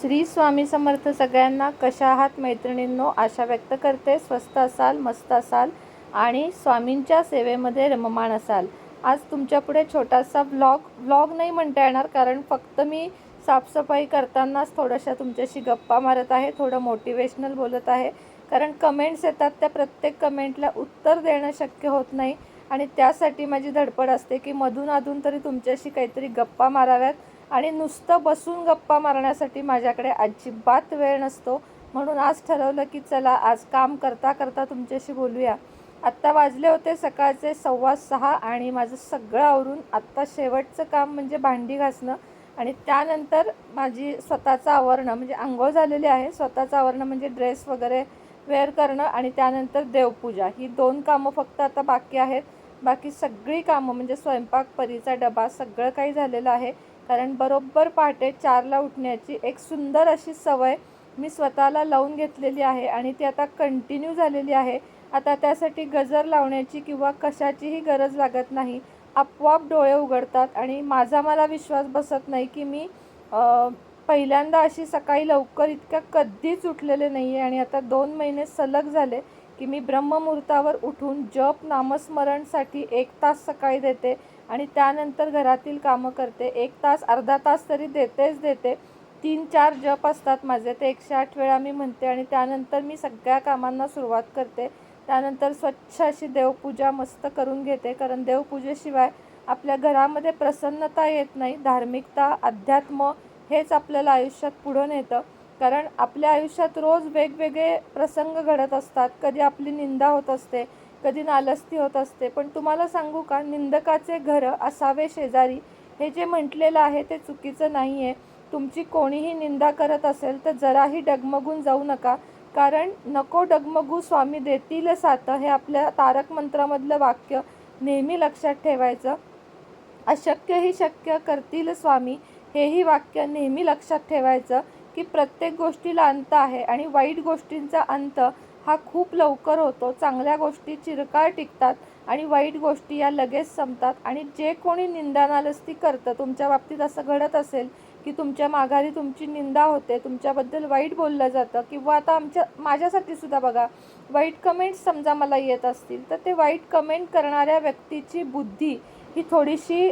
श्री स्वामी समर्थ सगळ्यांना कशा आहात मैत्रिणींनो? आशा व्यक्त करते. स्वस्त असाल मस्त असाल आणि स्वामींच्या सेवेमध्ये रममाण असाल. आज तुमच्यापुढे छोटासा व्लॉग व्लॉग नाही म्हणता येणार कारण फक्त मी साफसफाई करतानाच थोड्याशा तुमच्याशी गप्पा मारत आहे थोडं मोटिवेशनल बोलत आहे. कारण कमेंट्स येतात त्या प्रत्येक कमेंटला उत्तर देणं शक्य होत नाही. आणि त्यासाठी माझी धडपड असते की मधून अधून तरी तुमच्याशी काहीतरी गप्पा माराव्यात. आणि नुसतं बसून गप्पा मारण्यासाठी माझ्याकडे अजिबात वेळ नसतो. म्हणून आज ठरवलं की चला आज काम करता करता तुमच्याशी बोलूया. आत्ता वाजले होते सकाळचे सव्वा सहा आणि माझं सगळं आवरून आत्ता शेवटचं काम म्हणजे भांडी घासणं आणि त्यानंतर माझी स्वतःचं आवरणं म्हणजे आंघोळ झालेली आहे. स्वतःचं आवरणं म्हणजे ड्रेस वगैरे वेअर करणं आणि त्यानंतर देवपूजा. ही दोन कामं फक्त आता बाकी आहेत. बाकी सगळी कामं म्हणजे स्वयंपाक परीचा डबा सगळं काही झालेलं आहे. कारण बरोबर पहाटे चारला उठण्याची एक सुंदर अशी सवय मी स्वतःला लावून घेतलेली आहे आणि ती आता कंटिन्यू झालेली आहे. आता त्यासाठी गजर लावण्याची किंवा कशाचीही गरज लागत नाही. आपोआप डोळे उघडतात आणि माझा मला विश्वास बसत नाही की मी पहिल्यांदा अशी सकाळी लवकर इतक्या कधीच उठलेले नाही आहे आणि आता दोन महिने सलग झाले की मी ब्रह्ममुहूर्तावर उठून जप नामस्मरणसाठी एक तास सकाळी देते. आणि त्यानंतर घरातील कामं करते. एक तास अर्धा तास तरी देतेच देते. तीन चार जप असतात माझे. ते एकशे आठ वेळा मी म्हणते आणि त्यानंतर मी सगळ्या कामांना सुरुवात करते. त्यानंतर स्वच्छ अशी देवपूजा मस्त करून घेते. कारण देवपूजेशिवाय आपल्या घरामध्ये प्रसन्नता येत नाही. धार्मिकता अध्यात्म हेच आपल्याला आयुष्यात पुढं नेतं. कारण आपल्या आयुष्यात रोज वेगवेगळे प्रसंग घडत असतात. कधी आपली निंदा होत असते. कधी नालस्ती होत असते. पण तुम्हाला सांगू का निंदकाचे घर असावे शेजारी. हे जे म्हटलेलं आहे ते चुकीचं नाही आहे तुमची कोणीही निंदा करत असेल तर जराही डगमगून जाऊ नका. कारण नको डगमगू स्वामी देतील साथ हे आपल्या तारक मंत्रामधलं वाक्य नेहमी लक्षात ठेवायचं. अशक्य ही शक्य करतील स्वामी हेही वाक्य नेहमी लक्षात ठेवायचं की प्रत्येक गोष्टीला अंत आहे आणि वाईट गोष्टींचा अंत हा खूप लवकर होतो. चांगल्या गोष्टी चिरकाळ टिकतात आणि वाईट गोष्टी या लगेच संपतात. आणि जे कोणी निंदानालस्ती करतं. तुमच्या बाबतीत असं घडत असेल की तुमच्या माघारी तुमची निंदा होते तुमच्याबद्दल वाईट बोललं जातं किंवा आता आमच्या माझ्यासाठी सुद्धा बघा वाईट कमेंट्स समजा मला येत असतील तर ते वाईट कमेंट करणाऱ्या व्यक्तीची बुद्धी ही थोडीशी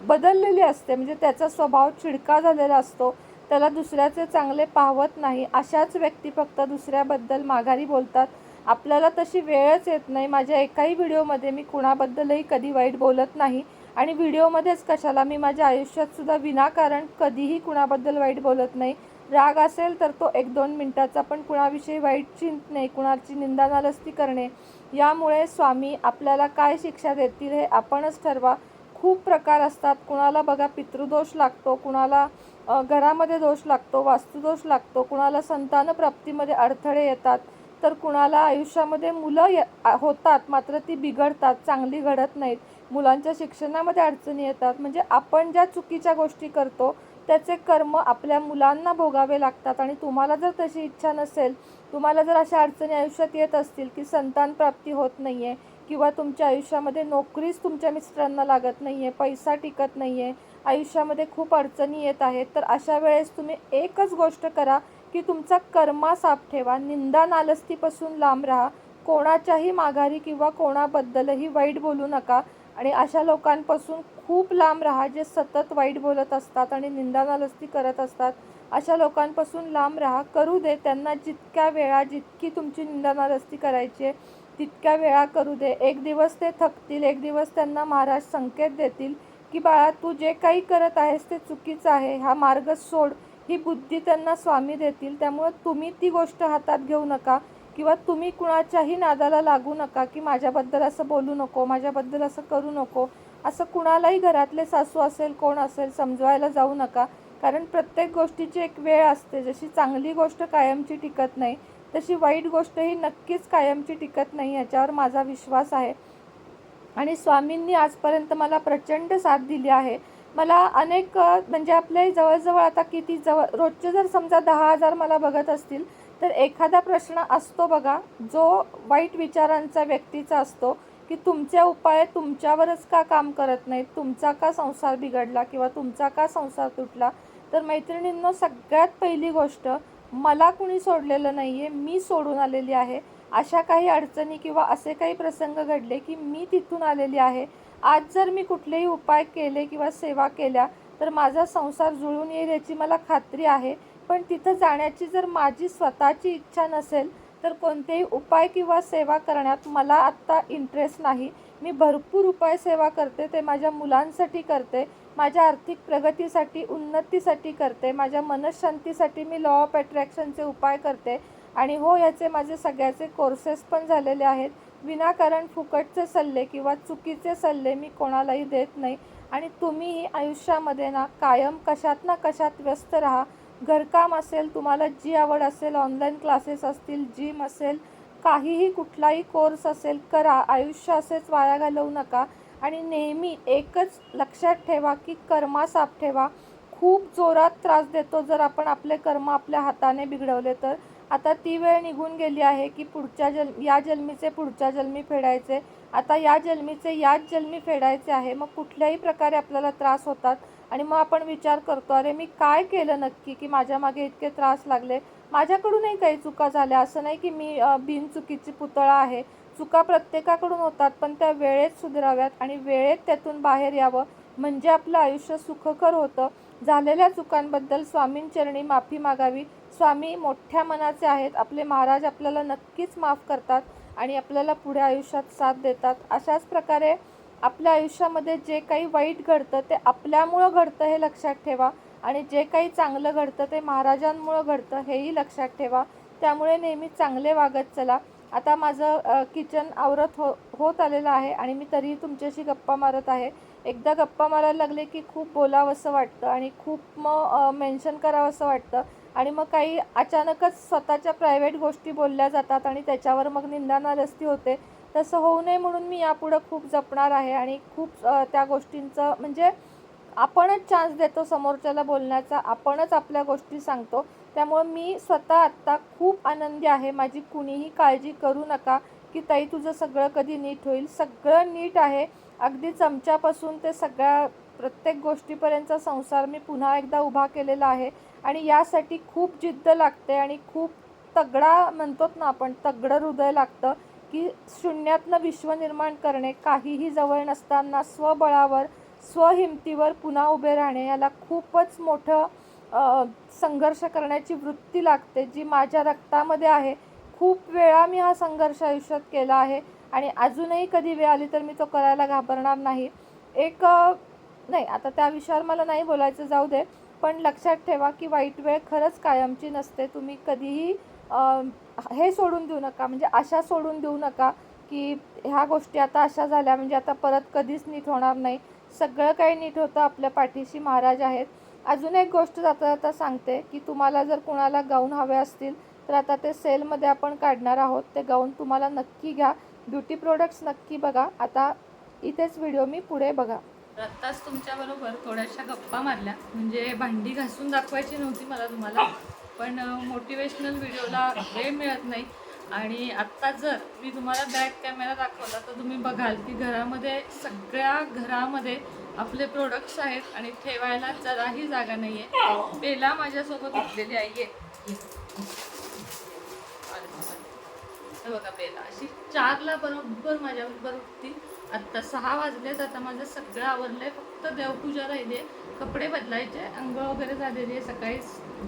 बदललेली असते. म्हणजे त्याचा स्वभाव चिडका झालेला असतो. त्याला दुसऱ्याचे चांगले पाहवत नाही. अशाच व्यक्ती फक्त दुसऱ्याबद्दल माघारी बोलतात. आपल्याला तशी वेळच येत नाही. माझ्या एकाही व्हिडिओमध्ये मी कुणाबद्दलही कधी वाईट बोलत नाही. आणि व्हिडिओमध्येच कशाला मी माझ्या आयुष्यातसुद्धा विनाकारण कधीही कुणाबद्दल वाईट बोलत नाही. राग असेल तर तो एक दोन मिनटाचा पण कुणाविषयी वाईट चिंतणे कुणाची निंदा नालस्ती करणे. यामुळे स्वामी आपल्याला काय शिक्षा देतील हे आपणच ठरवा. खूप प्रकार असतात. कुणाला बघा पितृदोष लागतो कुणाला घरामध्ये दोष लागतो वास्तुदोष लागतो कुणाला संतान प्राप्तीमध्ये अडथळे येतात तर कुणाला आयुष्यामध्ये मुलं य होतात मात्र ती बिघडतात चांगली घडत नाहीत मुलांच्या शिक्षणामध्ये अडचणी येतात म्हणजे आपण ज्या चुकीच्या गोष्टी करतो त्याचे कर्म आपल्या मुलांना भोगावे लागतात आणि तुम्हाला जर तशी इच्छा नसेल तुम्हाला जर अशा अडचणी आयुष्यात येत असतील की संतान प्राप्ती होत नाही आहे किंवा तुमच्या आयुष्यामध्ये नोकरीच तुमच्या मिस्टरांना लागत नाही आहे पैसा टिकत नाही आहे आयुष्यामध्ये खूप अडचणी येत आहेत. तर अशा वेळेस तुम्ही एकच गोष्ट करा की तुमचा कर्मा साफ ठेवा. निंदा नालस्तीपासून लांब राहा. कोणाच्याही माघारी किंवा कोणाबद्दलही वाईट बोलू नका. आणि अशा लोकांपासून खूप लांब राहा जे सतत वाईट बोलत असतात आणि निंदा नालस्ती करत असतात. अशा लोकांपासून लांब राहा. करू दे. त्यांना जितक्या वेळा जितकी तुमची निंदा नालस्ती करायची आहे तितक्या वेळा करू दे. एक दिवस ते थकतील एक दिवस त्यांना महाराज संकेत देतील. की बाळा तू जे काही करत आहेस ते चुकीचं आहे. हा मार्ग सोड. ही बुद्धी त्यांना स्वामी देतील. त्यामुळं तुम्ही ती गोष्ट हातात घेऊ नका किंवा तुम्ही कुणाच्याही नादाला लागू नका की माझ्याबद्दल असं बोलू नको माझ्याबद्दल असं करू नको. असं कुणालाही घरातले सासू असेल कोण असेल समजवायला जाऊ नका. कारण प्रत्येक गोष्टीची एक वेळ असते. जशी चांगली गोष्ट कायमची टिकत नाही तशी वाईट गोष्ट ही नक्कीच कायमची टिकत नाही याच्यावर माझा विश्वास आहे. आणि स्वामींनी आजपर्यंत मला प्रचंड साथ दिली आहे. मला अनेक म्हणजे आपले जवळजवळ आता किती जवळ रोजचे जर समजा दहा हजार मला बघत असतील तर एखादा प्रश्न असतो बघा जो वाईट विचारांचा व्यक्तीचा असतो की तुमचे उपाय तुमच्यावरच का काम करत नाहीत? तुमचा का संसार बिघडला किंवा तुमचा का संसार तुटला? तर मैत्रिणींनो सगळ्यात पहिली गोष्ट मला कुणी सोडलेलं नाही आहे मी सोडून आलेली आहे. अशा काही अडचणी किंवा असे काही प्रसंग घडले की मी तिथून आलेली आहे. आज जर मी कुठलेही उपाय केले किंवा सेवा केल्या तर माझा संसार जुळून येईल याची मला खात्री आहे. पण तिथं जाण्याची जर माझी स्वतःची इच्छा नसेल तर कोणतेही उपाय किंवा सेवा करण्यात मला आत्ता इंटरेस्ट नाही. मी भरपूर उपाय सेवा करते ते माझ्या मुलांसाठी करते माझ्या आर्थिक प्रगतीसाठी उन्नतीसाठी करते माझ्या मनशांतीसाठी मी लॉ ऑफ अट्रॅक्शनचे उपाय करते. आणि हो याचे माझे सगळ्याचे कोर्सेस पण झालेले आहेत. विनाकारण फुकटचे सल्ले किंवा चुकीचे सल्ले मी कोणालाही देत नाही. आणि तुम्हीही आयुष्यामध्ये ना कायम कशात ना कशात व्यस्त राहा. घरकाम असेल तुम्हाला जी आवड असेल ऑनलाईन क्लासेस असतील जिम असेल काहीही कुठलाही कोर्स असेल करा. आयुष्य असेच वाया घालवू नका. आणि नेहमी एकच लक्षात ठेवा की कर्मा साफ ठेवा. खूप जोरात त्रास देतो जर आपण आपले कर्म आपल्या हाताने बिघडवले तर. आता ती वेळ निघून गेली आहे की पुढच्या जल या जन्मीचे पुढच्या जन्मी फेडायचे. आता या जन्मीचे याच जन्मी फेडायचे आहे. मग कुठल्याही प्रकारे आपल्याला त्रास होतात. आणि मग आपण विचार करतो अरे मी काय केलं नक्की की माझ्या मागे इतके त्रास लागले? माझ्याकडूनही काही चुका झाल्या. असं नाही की मी बिनचुकीची पुतळा आहे. चुका प्रत्येकाकडून होतात पण त्या वेळेत सुधाराव्यात आणि वेळेत त्यातून बाहेर यावं. म्हणजे आपलं आयुष्य सुखकर होतं. झालेल्या चुकांबद्दल स्वामींचरणी माफी मागावी. स्वामी मोठ्या मनाचे आहेत. आपले महाराज आपल्याला नक्कीच माफ करतात आणि आपल्याला पुढे आयुष्यात साथ देतात. अशाच प्रकारे आपल्या आयुष्यामध्ये जे काही वाईट घडतं ते आपल्यामुळं घडतं हे लक्षात ठेवा. आणि जे काही चांगलं घडतं ते महाराजांमुळं घडतं हेही लक्षात ठेवा. त्यामुळे नेहमी चांगले वागत चला. आता माझं किचन आवरत हो होत आलेलं आहे आणि मी तरीही तुमच्याशी गप्पा मारत आहे. एकदा गप्पा मारायला लागले की खूप बोलावंसं वाटतं आणि खूप मग मेन्शन करावंसं वाटतं. आणि मग काही अचानकच स्वतःच्या प्रायव्हेट गोष्टी बोलल्या जातात आणि त्याच्यावर मग निंदानारस्ती होते. तसं होऊ नये म्हणून मी यापुढं खूप जपणार आहे आणि खूप त्या गोष्टींचं म्हणजे आपणच चान्स देतो समोरच्याला बोलण्याचा आपणच आपल्या गोष्टी सांगतो. त्यामुळं मी स्वतः आत्ता खूप आनंदी आहे. माझी कुणीही काळजी करू नका की ताई तुझं सगळं कधी नीट होईल. सगळं नीट आहे. अगदी चमच्यापासून ते सगळ्या प्रत्येक गोष्टीपर्यंतचा संसार मी पुन्हा एकदा उभा केलेला आहे. आणि यासाठी खूप जिद्द लागते आणि खूप तगडा म्हणतोत ना आपण तगडं हृदय लागतं की शून्यातनं विश्व निर्माण करणे काहीही जवळ नसताना स्वबळावर स्वहिमतीवर पुन्हा उभे राहणे याला खूपच मोठं संघर्ष करण्याची वृत्ती लागते जी माझ्या रक्तामध्ये आहे. खूप वेळा मी हा संघर्ष आयुष्यात केला आहे आणि अजूनही कधी वेळ आली तर मी तो करायला घाबरणार नाही. एक नाही आता त्या विषयावर मला नाही बोलायचं जाऊ दे. पण लक्षात ठेवा की वाईट वेळ खरंच कायमची नसते. तुम्ही कधीही हे सोडून देऊ नका म्हणजे आशा सोडून देऊ नका की ह्या गोष्टी आता अशा झाल्या म्हणजे आता परत कधीच नीट होणार नाही. सगळं काही नीट होतं आपल्या पाठीशी महाराज आहेत. अजून एक गोष्ट जाता जाता सांगते की तुम्हाला जर कुणाला गाऊन हवे असतील तर आता ते सेलमध्ये आपण काढणार आहोत. ते गाऊन तुम्हाला नक्की घ्या. ब्युटी प्रोडक्ट्स नक्की बघा. आता इथेच व्हिडिओ मी पुढे बघा. आत्ताच तुमच्याबरोबर थोड्याशा गप्पा मारल्या. म्हणजे भांडी घासून दाखवायची नव्हती मला तुम्हाला. पण मोटिवेशनल व्हिडिओला वेळ मिळत नाही. आणि आत्ता जर मी तुम्हाला बॅक कॅमेरा दाखवला तर तुम्ही बघाल की घरामध्ये सगळ्या घरामध्ये आपले प्रोडक्ट्स आहेत आणि ठेवायला जराही जागा नाही आहे बेला माझ्यासोबत उठलेली आहे हे बघा बेला अशी चारला बरोबर माझ्याबरोबर उठती. आत्ता सहा वाजलेत आता माझं सगळं आवरलंय. फक्त देवपूजा राहिली आहे कपडे बदलायचे आंघोळ वगैरे झालेली आहे सकाळी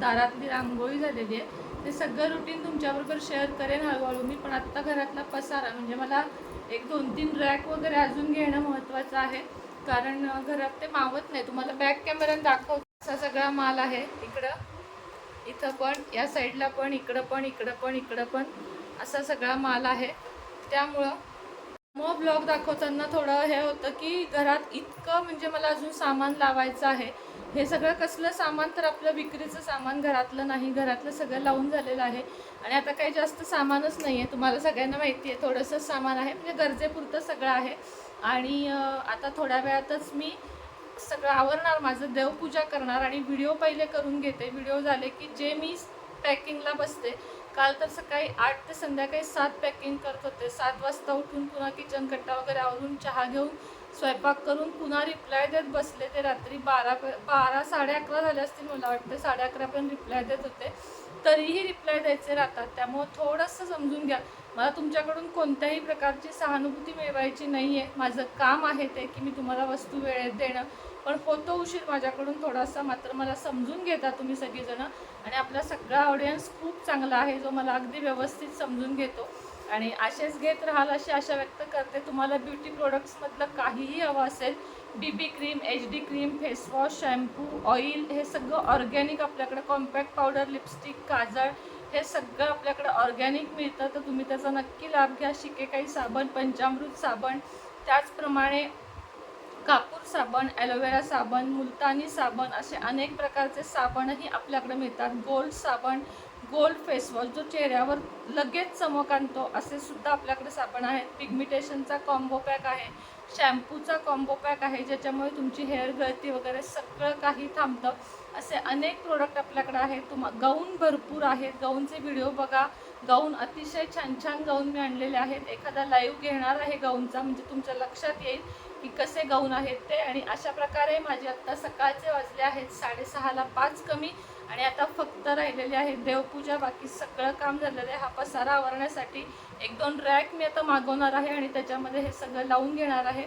दारातली रांगोळी झालेली आहे ते सगळं रुटीन तुमच्याबरोबर शेअर करेन हळूहळू. मी पण आत्ता घरातला पसारा म्हणजे मला एक दोन तीन रॅक वगैरे अजून घेणं महत्त्वाचं आहे. कारण घरात ते मावत नाही. तुम्हाला बॅक कॅमेऱ्यात दाखव असा सगळा माल आहे इकडं. इथं पण या साईडला पण इकडं पण इकडं पण इकडं पण असा सगळा माल आहे. त्यामुळं मग ब्लॉग दाखवताना थोडं हे होतं की घरात इतकं म्हणजे मला अजून सामान लावायचं आहे. हे सगळं कसलं सामान तर आपलं विक्रीचं सामान घरातलं नाही घरातलं सगळं लावून झालेलं आहे. आणि आता काही जास्त सामानच नाही आहे तुम्हाला सगळ्यांना माहिती आहे थोडंसं सामान आहे. म्हणजे गरजेपुरतं सगळं आहे. आणि आता थोड्या वेळातच मी सगळं आवरणार माझं देवपूजा करणार आणि व्हिडिओ पहिले करून घेते. व्हिडिओ झाले की जे मी पॅकिंगला बसते काल तर सकाळी आठ ते संध्याकाळी सात पॅकिंग करत होते. सात वाजता उठून पुन्हा किचन कट्टा वगैरे आवरून चहा घेऊन स्वयंपाक करून पुन्हा रिप्लाय देत बसले. ते रात्री बारा बारा साडे अकरा झाले असतील मला वाटतं. साडे अकरापर्यंत रिप्लाय देत होते. तरीही रिप्लाय द्यायचे राहतात. त्यामुळं थोडंसं समजून घ्या. मला तुमच्याकडून कोणत्याही प्रकारची सहानुभूती मिळवायची नाही आहे माझं काम आहे ते की मी तुम्हाला वस्तू वेळेत देणं. पण होतो उशीर माझ्याकडून थोडासा मात्र मला समजून घेता तुम्ही सगळीजणं. आणि आपला सगळा ऑडियन्स खूप चांगला आहे जो मला अगदी व्यवस्थित समजून घेतो. आणि असेच घेत राहाल अशी आशा व्यक्त करते. तुम्हाला ब्युटी प्रोडक्ट्समधलं काहीही हवं असेल B B cream H D cream face wash shampoo oil हे सगळं ऑर्गॅनिक आपल्याकडे कॉम्पॅक्ट पावडर लिपस्टिक काजळ हे सगळं आपल्याकडे ऑर्गॅनिक मिळतं. तर तुम्ही त्याचा नक्की लाभ घ्या. शिकेकाई साबण पंचामृत साबण त्याचप्रमाणे कापूर साबण ॲलोवेरा साबण मुलतानी साबण असे अनेक प्रकारचे साबणही आपल्याकडे मिळतात. गोल्ड साबण गोल्ड फेसवॉश जो चेहऱ्यावर लगेच चमक आणतो असे सुद्धा आपल्याकडे साबण आहेत. पिगमिटेशनचा कॉम्बो पॅक आहे. शॅम्पूचा कॉम्बो पॅक आहे ज्याच्यामुळे तुमची हेअर गळती वगैरे सगळं काही थांबतं. असे अनेक प्रोडक्ट आपल्याकडे आहेत. तुम गाऊन भरपूर आहेत. गाऊनचे व्हिडिओ बघा. गाऊन अतिशय छान छान गाऊन मी आणलेले आहेत. एखादा लाईव्ह घेणार आहे गाऊनचा म्हणजे तुमच्या लक्षात येईल. की कसे गाऊन आहेत ते. आणि अशा प्रकारे माझे आत्ता सकाळचे वाजले आहेत साडेसहाला पाच कमी. आणि आता फक्त राहिलेले आहेत देवपूजा. बाकी सगळं काम झालेलं आहे. हा पसारा आवरण्यासाठी एक दोन रॅक मी आता मागवणार आहे आणि त्याच्यामध्ये हे सगळं लावून घेणार आहे.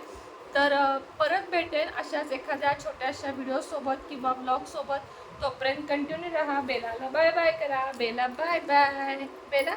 तर परत भेटेन अशाच एखाद्या छोट्याशा व्हिडिओसोबत किंवा ब्लॉगसोबत तोपर्यंत कंटिन्यू राहा. बेलाला बाय बाय करा. Bela bye bye Bela?